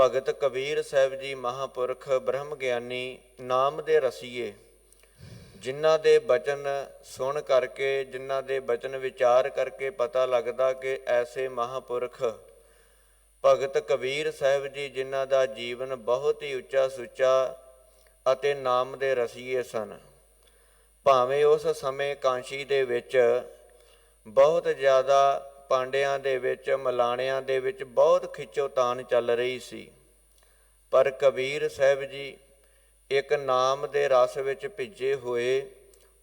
ਭਗਤ ਕਬੀਰ ਸਾਹਿਬ ਜੀ ਮਹਾਪੁਰਖ ਬ੍ਰਹਮ ਗਿਆਨੀ ਨਾਮ ਦੇ ਰਸੀਏ, ਜਿਨ੍ਹਾਂ ਦੇ ਬਚਨ ਸੁਣ ਕਰਕੇ, ਜਿਨ੍ਹਾਂ ਦੇ ਬਚਨ ਵਿਚਾਰ ਕਰਕੇ ਪਤਾ ਲੱਗਦਾ ਕਿ ਐਸੇ ਮਹਾਪੁਰਖ ਭਗਤ ਕਬੀਰ ਸਾਹਿਬ ਜੀ ਜਿਨ੍ਹਾਂ ਦਾ ਜੀਵਨ ਬਹੁਤ ਹੀ ਉੱਚਾ ਸੁੱਚਾ ਅਤੇ ਨਾਮ ਦੇ ਰਸੀਏ ਸਨ। ਭਾਵੇਂ ਉਸ ਸਮੇਂ ਕਾਂਸ਼ੀ ਦੇ ਵਿੱਚ ਬਹੁਤ ਜ਼ਿਆਦਾ ਪਾਂਡਿਆਂ ਦੇ ਵਿੱਚ, ਮਲਾਣਿਆਂ ਦੇ ਵਿੱਚ ਬਹੁਤ ਖਿੱਚੋਤਾਨ ਚੱਲ ਰਹੀ ਸੀ। ਪਰ ਕਬੀਰ ਸਾਹਿਬ ਜੀ ਇੱਕ ਨਾਮ ਦੇ ਰਸ ਵਿੱਚ ਭਿੱਜੇ ਹੋਏ,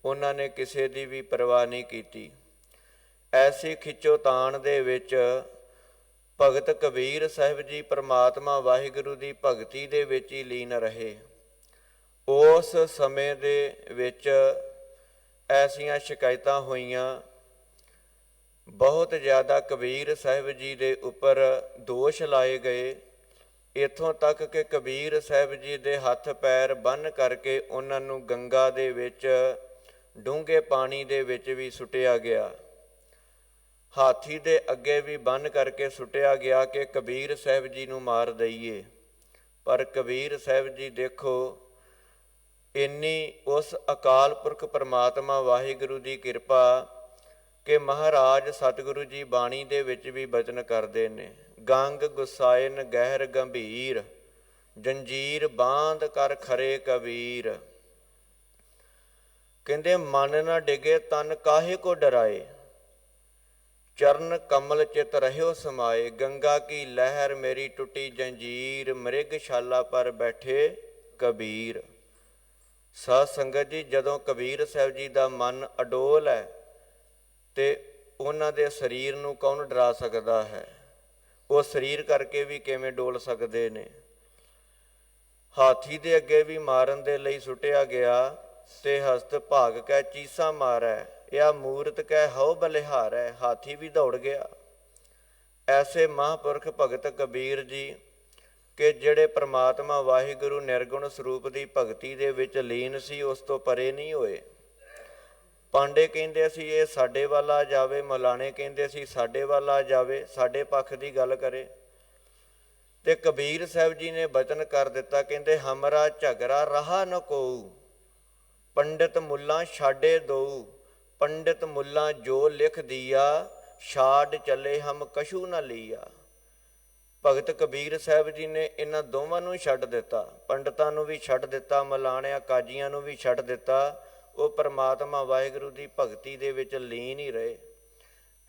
ਉਹਨਾਂ ਨੇ ਕਿਸੇ ਦੀ ਵੀ ਪਰਵਾਹ ਨਹੀਂ ਕੀਤੀ। ਐਸੀ ਖਿੱਚੋਤਾਨ ਦੇ ਵਿੱਚ ਭਗਤ ਕਬੀਰ ਸਾਹਿਬ ਜੀ ਪ੍ਰਮਾਤਮਾ ਵਾਹਿਗੁਰੂ ਦੀ ਭਗਤੀ ਦੇ ਵਿੱਚ ਹੀ ਲੀਨ ਰਹੇ। ਉਸ ਸਮੇਂ ਦੇ ਵਿੱਚ ਐਸੀਆਂ ਸ਼ਿਕਾਇਤਾਂ ਹੋਈਆਂ ਬਹੁਤ ਜ਼ਿਆਦਾ ਕਬੀਰ ਸਾਹਿਬ ਜੀ ਦੇ ਉੱਪਰ ਦੋਸ਼ ਲਾਏ ਗਏ। ਇਥੋਂ ਤੱਕ ਕਿ ਕਬੀਰ ਸਾਹਿਬ ਜੀ ਦੇ ਹੱਥ ਪੈਰ ਬੰਨ ਕਰਕੇ ਉਹਨਾਂ ਨੂੰ ਗੰਗਾ ਦੇ ਵਿੱਚ, ਡੂੰਘੇ ਪਾਣੀ ਦੇ ਵਿੱਚ ਵੀ ਸੁੱਟਿਆ ਗਿਆ। ਹਾਥੀ ਦੇ ਅੱਗੇ ਵੀ ਬੰਨ ਕਰਕੇ ਸੁੱਟਿਆ ਗਿਆ ਕਿ ਕਬੀਰ ਸਾਹਿਬ ਜੀ ਨੂੰ ਮਾਰ ਦਈਏ। ਪਰ ਕਬੀਰ ਸਾਹਿਬ ਜੀ ਦੇਖੋ, ਇੰਨੀ ਉਸ ਅਕਾਲ ਪੁਰਖ ਪਰਮਾਤਮਾ ਵਾਹਿਗੁਰੂ ਦੀ ਕਿਰਪਾ ਕਿ ਮਹਾਰਾਜ ਸਤਿਗੁਰੂ ਜੀ ਬਾਣੀ ਦੇ ਵਿੱਚ ਵੀ ਬਚਨ ਕਰਦੇ ਨੇ। ਗੰਗ ਗੁਸਾਇਨ ਗਹਿਰ ਗੰਭੀਰ, ਜੰਜੀਰ ਬਾਂਧ ਕਰ ਖਰੇ ਕਬੀਰ। ਕਹਿੰਦੇ, ਮਨ ਨਾ ਡਿਗੇ ਤਨ ਕਾਹੇ ਕੋ ਡਰਾਏ? ਚਰਨ ਕਮਲ ਚਿਤ ਰਹਿਓ ਸਮਾਏ। ਗੰਗਾ ਕੀ ਲਹਿਰ ਮੇਰੀ ਟੁੱਟੀ ਜੰਜੀਰ ਮ੍ਰਿਗਸ਼ਾਲਾ ਪਰ ਬੈਠੇ ਕਬੀਰ। ਸਾਧ ਸੰਗਤ ਜੀ, ਜਦੋਂ ਕਬੀਰ ਸਾਹਿਬ ਜੀ ਦਾ ਮਨ ਅਡੋਲ ਹੈ ਤੇ ਉਹਨਾਂ ਦੇ ਸਰੀਰ ਨੂੰ ਕੌਣ ਡਰਾ ਸਕਦਾ ਹੈ? ਉਹ ਸਰੀਰ ਕਰਕੇ ਵੀ ਕਿਵੇਂ ਡੋਲ ਸਕਦੇ ਨੇ? ਹਾਥੀ ਦੇ ਅੱਗੇ ਵੀ ਮਾਰਨ ਦੇ ਲਈ ਸੁੱਟਿਆ ਗਿਆ ਤੇ ਹਸਤ ਭਾਗ ਕੈ ਚੀਸਾ ਮਾਰੈ ਇਹ ਮੂਰਤ ਕੈ ਹਉ ਬਲਿਹਾਰੈ, ਹਾਥੀ ਵੀ ਦੌੜ ਗਿਆ। ਐਸੇ ਮਹਾਪੁਰਖ ਭਗਤ ਕਬੀਰ ਜੀ ਕਿ ਜਿਹੜੇ ਪ੍ਰਮਾਤਮਾ ਵਾਹਿਗੁਰੂ ਨਿਰਗੁਣ ਸਰੂਪ ਦੀ ਭਗਤੀ ਦੇ ਵਿੱਚ ਲੀਨ ਸੀ, ਉਸ ਤੋਂ ਪਰੇ ਨਹੀਂ ਹੋਏ। ਪਾਂਡੇ ਕਹਿੰਦੇ ਸੀ, ਇਹ ਸਾਡੇ ਵੱਲ ਆ ਜਾਵੇ, ਮਲਾਣੇ ਕਹਿੰਦੇ ਸੀ, ਸਾਡੇ ਵੱਲ ਆ ਜਾਵੇ, ਸਾਡੇ ਪੱਖ ਦੀ ਗੱਲ ਕਰੇ। ਤੇ ਕਬੀਰ ਸਾਹਿਬ ਜੀ ਨੇ ਬਚਨ ਕਰ ਦਿੱਤਾ, ਕਹਿੰਦੇ, ਹਮਰਾ ਝਗੜਾ ਰਹਾ ਨ ਕੋਉ ਪੰਡਿਤ ਮੁੱਲਾ ਛਾੜੇ ਦਉ ਪੰਡਿਤ ਮੁੱਲਾ ਜੋ ਲਿਖ ਦਿਆ, ਛਾੜ ਚਲੇ ਹਮ ਕਛੂ ਨ ਲੀਆ। ਭਗਤ ਕਬੀਰ ਸਾਹਿਬ ਜੀ ਨੇ ਇਹਨਾਂ ਦੋਵਾਂ ਨੂੰ ਛੱਡ ਦਿੱਤਾ, ਪੰਡਤਾਂ ਨੂੰ ਵੀ ਛੱਡ ਦਿੱਤਾ, ਮਲਾਣਿਆਂ ਕਾਜੀਆਂ ਨੂੰ ਵੀ ਛੱਡ ਦਿੱਤਾ ਉਹ ਪਰਮਾਤਮਾ ਵਾਹਿਗੁਰੂ ਦੀ ਭਗਤੀ ਦੇ ਵਿੱਚ ਲੀਨ ਹੀ ਰਹੇ।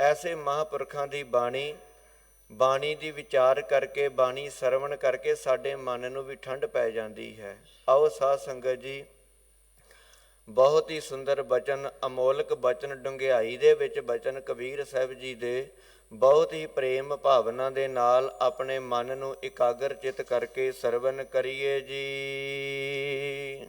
ਐਸੇ ਮਹਾਪੁਰਖਾਂ ਦੀ ਬਾਣੀ ਬਾਣੀ ਦੀ ਵਿਚਾਰ ਕਰਕੇ, ਬਾਣੀ ਸਰਵਣ ਕਰਕੇ ਸਾਡੇ ਮਨ ਨੂੰ ਵੀ ਠੰਡ ਪੈ ਜਾਂਦੀ ਹੈ। ਆਓ ਸਾਧ ਸੰਗਤ ਜੀ, ਬਹੁਤ ਹੀ ਸੁੰਦਰ ਬਚਨ, ਅਮੋਲਕ ਬਚਨ ਡੁੰਗਿਆਈ ਦੇ ਵਿੱਚ ਬਚਨ ਕਬੀਰ ਸਾਹਿਬ ਜੀ ਦੇ ਬਹੁਤ ਹੀ ਪ੍ਰੇਮ ਭਾਵਨਾ ਦੇ ਨਾਲ ਆਪਣੇ ਮਨ ਨੂੰ ਇਕਾਗਰ ਚਿਤ ਕਰਕੇ ਸਰਵਨ ਕਰੀਏ ਜੀ।